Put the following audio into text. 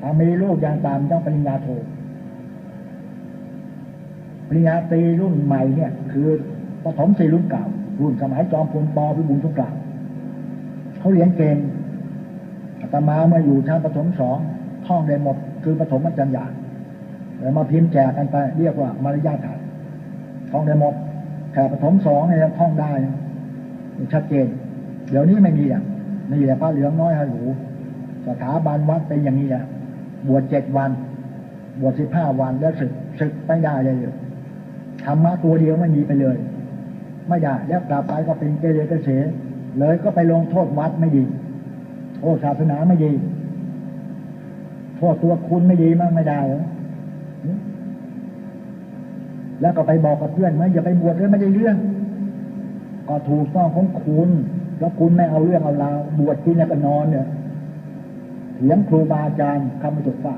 ถ้ามีลูกอย่างตามต้องปริญญาโทปริญญาตรีรุ่นใหม่เนี่ย คือปฐมสี่รุ่นเก่า รุ่นสมัยจอมพลปพิบูลสงครามเขาเรียนเก่งอาตมาเมื่ออยู่ชั้นประถมสองท่องได้หมด คือประถมมัจญาแล้วมาพิมพ์แจกกันไปเรียกว่ามารยาทไทยท่องได้หมดแค่ประถมสองเนี่ยท่องได้ชัดเจน เดี๋ยวนี้ไม่มีอะนี่แหละพระเหลืองน้อยฮะหรูสถาบันวัดเป็นอย่างนี้แหละ บวชเจ็ดวัน บวชสิบห้าวันแล้วศึกศึกไม่ได้เลยธรรมะตัวเดียวไม่มีไปเลย ไม่ได้แล้วกลับไปก็เป็นเกเรเกษเลยก็ไปลงโทษวัดไม่ดีโทษศาสนาไม่ดีโทษตัวคุณไม่ดีมั่งไม่ได้เหรอแล้วก็ไปบอกกับเพื่อนว่าอย่าไปบวชเลยไม่ได้เรื่อง ก็ถูกต้องของคุณ แล้วคุณไม่เอาเรื่องเอาราวบวชที่นี่ก็นอนเนี่ย เสียงครูบาอาจารย์คำไม่ถูกปา